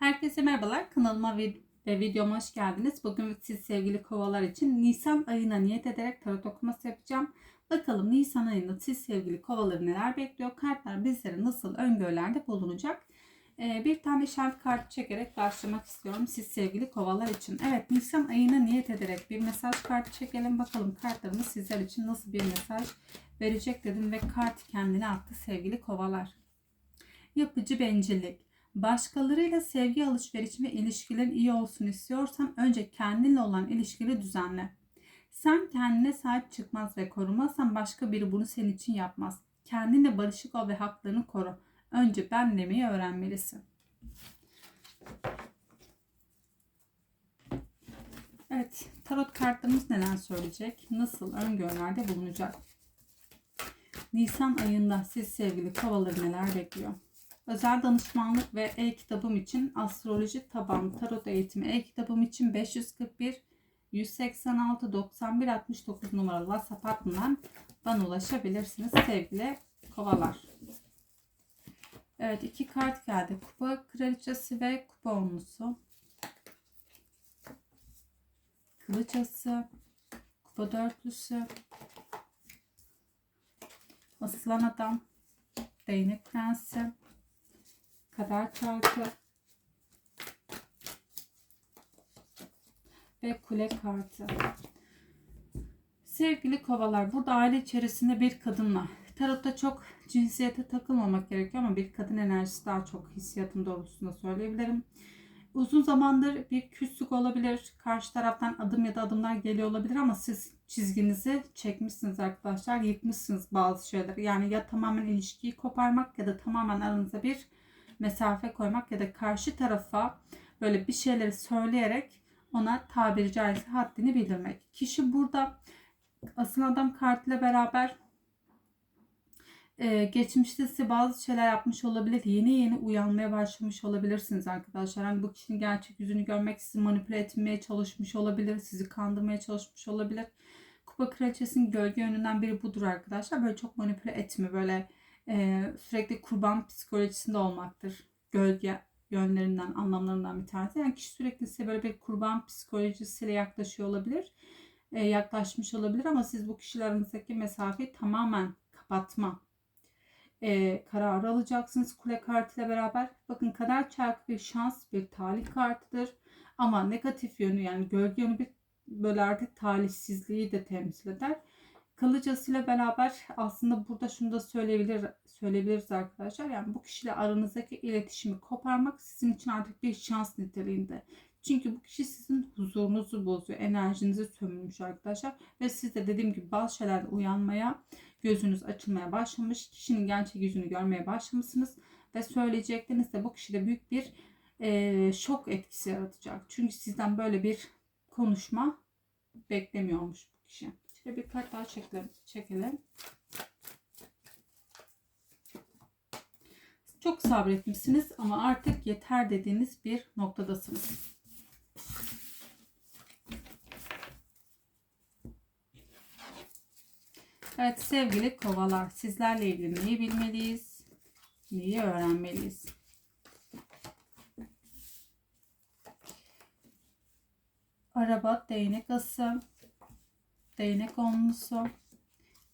Herkese merhabalar. Kanalıma ve videoma hoş geldiniz. Bugün siz sevgili kovalar için Nisan ayına niyet ederek tarot okuması yapacağım. Bakalım Nisan ayında siz sevgili kovaları neler bekliyor? Kartlar bizlere nasıl öngörülerde bulunacak? Ee, bir tane şart kart çekerek başlamak istiyorum siz sevgili kovalar için. Evet Nisan ayına niyet ederek bir mesaj kartı çekelim. Bakalım kartlarımız sizler için nasıl bir mesaj verecek dedim ve kart kendine attı sevgili kovalar. Yapıcı bencillik. Başkalarıyla sevgi alışverişi ve ilişkilerin iyi olsun istiyorsan önce kendinle olan ilişkili düzenle. Sen kendine sahip çıkmaz ve korumazsan başka biri bunu senin için yapmaz. Kendinle barışık ol ve haklarını koru. Önce ben demeyi öğrenmelisin. Evet, tarot kartlarımız neler söyleyecek? Nasıl öngörülerde bulunacak? Nisan ayında siz sevgili kovaları neler bekliyor? Özel danışmanlık ve e-kitabım için astroloji tabanlı tarot eğitimi e-kitabım için 541 186 91 69 numaralı WhatsApp hattından bana ulaşabilirsiniz sevgili kovalar. Evet iki kart geldi. Kupa kraliçesi ve kupa onlusu. Kılıç kupa dörtlüsü, aslan adam, değnek prensi, kader kartı ve kule kartı. Sevgili kovalar burada aile içerisinde bir kadınla tarotta çok cinsiyete takılmamak gerekiyor ama bir kadın enerjisi daha çok hissiyatın doğrultusunda söyleyebilirim. Uzun zamandır bir küslük olabilir. Karşı taraftan adım ya da adımlar geliyor olabilir ama siz çizginizi çekmişsiniz arkadaşlar. Yıkmışsınız bazı şeyleri. Yani ya tamamen ilişkiyi koparmak ya da tamamen aranıza bir mesafe koymak ya da karşı tarafa böyle bir şeyleri söyleyerek ona tabiri caizse haddini bildirmek. Kişi burada asıl adam kartıyla beraber e, geçmişte size bazı şeyler yapmış olabilir. Yeni yeni uyanmaya başlamış olabilirsiniz arkadaşlar. Hani bu kişinin gerçek yüzünü görmek sizi manipüle etmeye çalışmış olabilir. Sizi kandırmaya çalışmış olabilir. Kupa kraliçesinin gölge yönünden biri budur arkadaşlar. Böyle çok manipüle etme. Böyle e, sürekli kurban psikolojisinde olmaktır. Gölge yönlerinden, anlamlarından bir tanesi. Yani kişi sürekli size böyle bir kurban psikolojisiyle yaklaşıyor olabilir. E, yaklaşmış olabilir ama siz bu kişiler arasındaki mesafeyi tamamen kapatma e, kararı alacaksınız kule kartıyla beraber. Bakın kader çarkı bir şans, bir talih kartıdır. Ama negatif yönü yani gölge yönü bir böyle artık talihsizliği de temsil eder. Kılıcasıyla beraber aslında burada şunu da söyleyebilir, söyleyebiliriz arkadaşlar. Yani bu kişiyle aranızdaki iletişimi koparmak sizin için artık bir şans niteliğinde. Çünkü bu kişi sizin huzurunuzu bozuyor. Enerjinizi sömürmüş arkadaşlar. Ve siz de dediğim gibi bazı şeylerde uyanmaya, gözünüz açılmaya başlamış. Kişinin gerçek yüzünü görmeye başlamışsınız. Ve söyleyecekleriniz de bu kişide büyük bir e, şok etkisi yaratacak. Çünkü sizden böyle bir konuşma beklemiyormuş bu kişi. Şöyle bir kart daha çekelim. çekelim. Çok sabretmişsiniz ama artık yeter dediğiniz bir noktadasınız. Evet sevgili kovalar sizlerle ilgili neyi bilmeliyiz? Neyi öğrenmeliyiz? Araba değnek ası, değnek onlusu,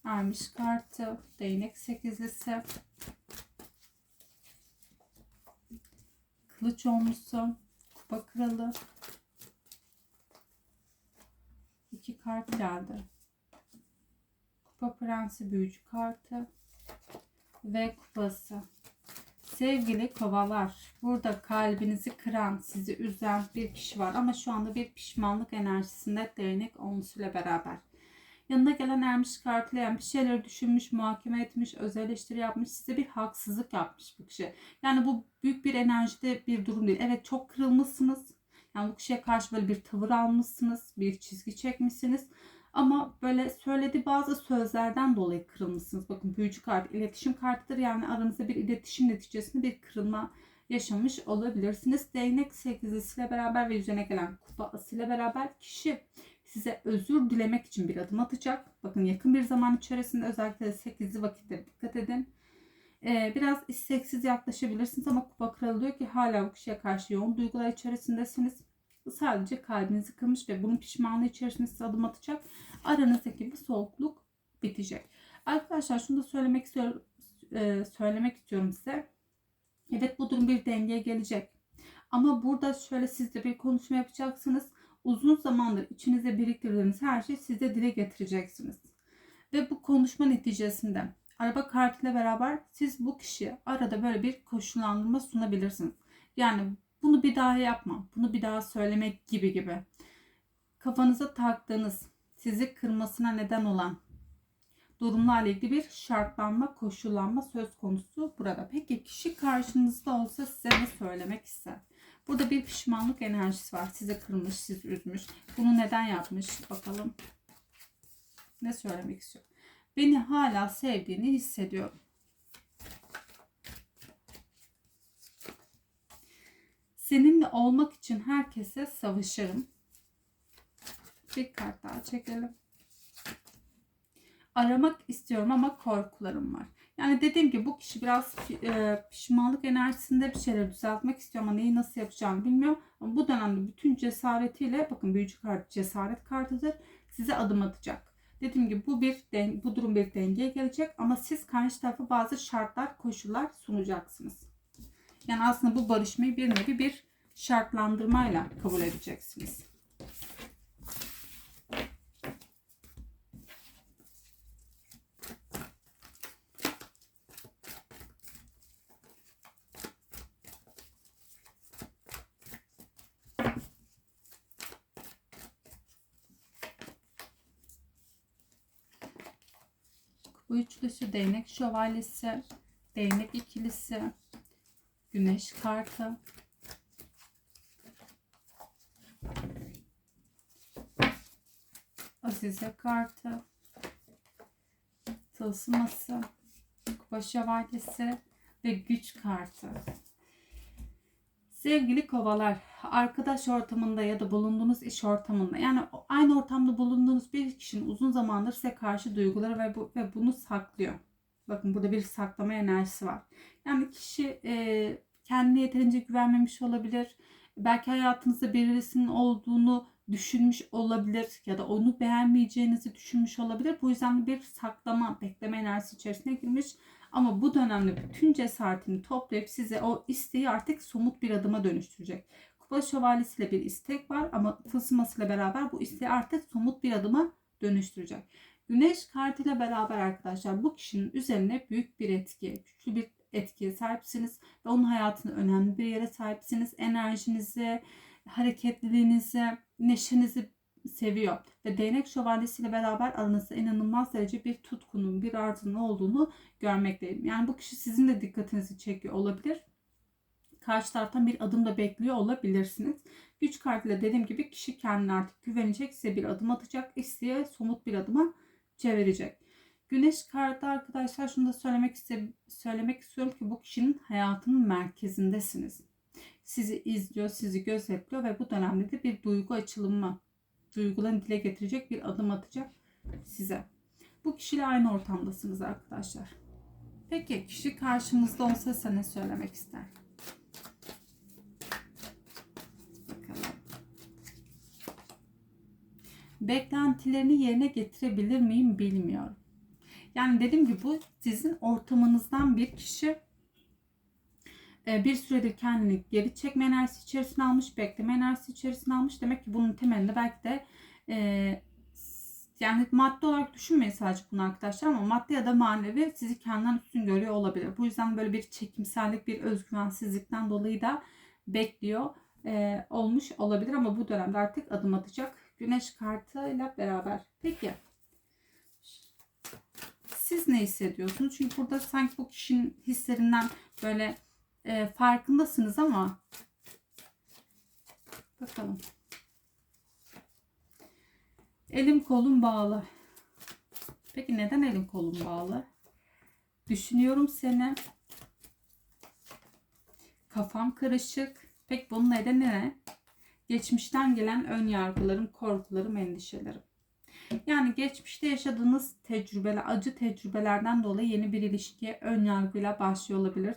ermiş kartı, değnek sekizlisi, kılıç onlusu, kupa kralı, iki kart geldi. Kupa Prensi büyücü kartı ve kupası. Sevgili kovalar, burada kalbinizi kıran, sizi üzen bir kişi var ama şu anda bir pişmanlık enerjisinde değnek onlusuyla beraber. Yanına gelen ermiş kartıyla yani bir şeyleri düşünmüş, muhakeme etmiş, öz eleştiri yapmış, size bir haksızlık yapmış bu kişi. Yani bu büyük bir enerjide bir durum değil. Evet çok kırılmışsınız. Yani bu kişiye karşı böyle bir tavır almışsınız, bir çizgi çekmişsiniz. Ama böyle söylediği bazı sözlerden dolayı kırılmışsınız. Bakın büyücü kart iletişim kartıdır. Yani aranızda bir iletişim neticesinde bir kırılma yaşamış olabilirsiniz. Değnek sekizlisiyle beraber ve üzerine gelen kupa asıyla beraber kişi size özür dilemek için bir adım atacak. Bakın yakın bir zaman içerisinde özellikle de 8'li vakitte dikkat edin. Ee, biraz isteksiz yaklaşabilirsiniz ama kupa kralı diyor ki hala bu kişiye karşı yoğun duygular içerisindesiniz. Sadece kalbinizi kırmış ve bunun pişmanlığı içerisinde size adım atacak. Aranızdaki bu soğukluk bitecek. Arkadaşlar şunu da söylemek e, söylemek istiyorum size. Evet bu durum bir dengeye gelecek. Ama burada şöyle siz de bir konuşma yapacaksınız. Uzun zamandır içinize biriktirdiğiniz her şeyi siz de dile getireceksiniz. Ve bu konuşma neticesinde araba kartıyla beraber siz bu kişiye arada böyle bir koşullandırma sunabilirsiniz. Yani bunu bir daha yapma, bunu bir daha söylemek gibi gibi. Kafanıza taktığınız, sizi kırmasına neden olan durumlarla ilgili bir şartlanma, koşullanma söz konusu burada. Peki kişi karşınızda olsa size ne söylemek ister? Burada bir pişmanlık enerjisi var. Sizi kırmış, sizi üzmüş. Bunu neden yapmış? Bakalım. Ne söylemek istiyor? Beni hala sevdiğini hissediyorum. Seninle olmak için herkese savaşırım. Bir kart daha çekelim. Aramak istiyorum ama korkularım var. Yani dediğim gibi bu kişi biraz e, pişmanlık enerjisinde bir şeyler düzeltmek istiyor ama neyi nasıl yapacağını bilmiyor. Ama bu dönemde bütün cesaretiyle bakın büyücü kart cesaret kartıdır. Size adım atacak. Dediğim gibi bu bir bu durum bir dengeye gelecek ama siz karşı tarafa bazı şartlar, koşullar sunacaksınız. Yani aslında bu barışmayı bir nevi bir şartlandırmayla kabul edeceksiniz. Üçlüsü değnek şövalyesi, değnek ikilisi, güneş kartı, Azize kartı, tılsıması, kupa şövalyesi ve güç kartı. Sevgili kovalar, arkadaş ortamında ya da bulunduğunuz iş ortamında yani aynı ortamda bulunduğunuz bir kişinin uzun zamandır size karşı duyguları ve, bu, ve bunu saklıyor. Bakın burada bir saklama enerjisi var. Yani kişi e, kendine yeterince güvenmemiş olabilir. Belki hayatınızda birisinin olduğunu düşünmüş olabilir ya da onu beğenmeyeceğinizi düşünmüş olabilir. Bu yüzden bir saklama, bekleme enerjisi içerisine girmiş. Ama bu dönemde bütün cesaretini toplayıp size o isteği artık somut bir adıma dönüştürecek. Kupa şövalyesiyle bir istek var ama tılsımasıyla beraber bu isteği artık somut bir adıma dönüştürecek. Güneş kartıyla beraber arkadaşlar bu kişinin üzerine büyük bir etki, güçlü bir etkiye sahipsiniz ve onun hayatında önemli bir yere sahipsiniz. Enerjinizi, hareketliliğinizi, neşenizi seviyor. Ve değnek şövalyesiyle beraber aranızda inanılmaz derece bir tutkunun, bir arzunun olduğunu görmekteyim. Yani bu kişi sizin de dikkatinizi çekiyor olabilir. Karşı taraftan bir adım da bekliyor olabilirsiniz. Güç kartıyla dediğim gibi kişi kendine artık güvenecek, size bir adım atacak, isteğe somut bir adıma çevirecek. Güneş kartı arkadaşlar şunu da söylemek, iste, söylemek istiyorum ki bu kişinin hayatının merkezindesiniz. Sizi izliyor, sizi gözetliyor ve bu dönemde de bir duygu açılımı duygularını dile getirecek bir adım atacak size. Bu kişiyle aynı ortamdasınız arkadaşlar. Peki kişi karşımızda olsa ne söylemek ister? Beklentilerini yerine getirebilir miyim bilmiyorum. Yani dediğim gibi bu sizin ortamınızdan bir kişi e, bir süredir kendini geri çekme enerjisi içerisine almış, bekleme enerjisi içerisine almış. Demek ki bunun temelinde belki de e, yani madde olarak düşünmeyin sadece bunu arkadaşlar ama madde ya da manevi sizi kendinden üstün görüyor olabilir. Bu yüzden böyle bir çekimsellik, bir özgüvensizlikten dolayı da bekliyor e, olmuş olabilir ama bu dönemde artık adım atacak. Güneş kartıyla beraber. Peki siz ne hissediyorsunuz? Çünkü burada sanki bu kişinin hislerinden böyle e, farkındasınız ama bakalım. Elim kolum bağlı. Peki neden elim kolum bağlı? Düşünüyorum seni. Kafam karışık. Peki bunun nedeni ne? Geçmişten gelen ön yargılarım, korkularım, endişelerim. Yani geçmişte yaşadığınız tecrübeler, acı tecrübelerden dolayı yeni bir ilişkiye ön yargıyla başlıyor olabilir,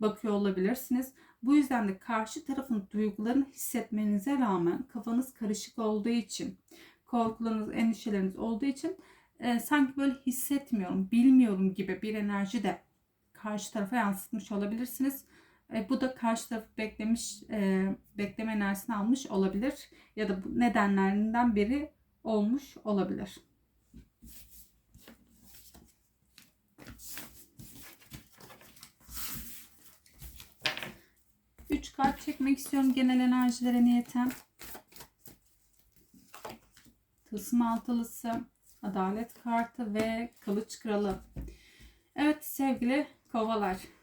bakıyor olabilirsiniz. Bu yüzden de karşı tarafın duygularını hissetmenize rağmen kafanız karışık olduğu için, korkularınız, endişeleriniz olduğu için e, sanki böyle hissetmiyorum, bilmiyorum gibi bir enerji de karşı tarafa yansıtmış olabilirsiniz. E, bu da karşı tarafı beklemiş, e, bekleme enerjisini almış olabilir ya da bu nedenlerinden biri olmuş olabilir. Üç kart çekmek istiyorum genel enerjilere niyeten. Tılsım altılısı, adalet kartı ve kılıç kralı. Evet sevgili kovalar.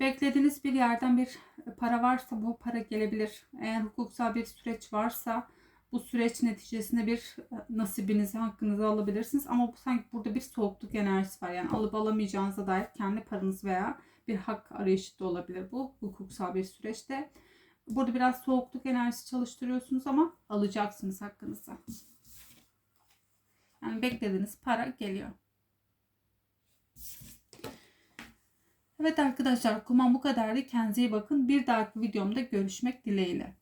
Beklediğiniz bir yerden bir para varsa bu para gelebilir. Eğer hukuksal bir süreç varsa bu süreç neticesinde bir nasibinizi, hakkınızı alabilirsiniz. Ama bu sanki burada bir soğukluk enerjisi var. Yani alıp alamayacağınıza dair kendi paranız veya bir hak arayışı da olabilir bu hukuksal bir süreçte. Burada biraz soğukluk enerjisi çalıştırıyorsunuz ama alacaksınız hakkınızı. Yani beklediğiniz para geliyor. Evet arkadaşlar kumam bu kadardı. Kendinize iyi bakın. Bir dahaki videomda görüşmek dileğiyle.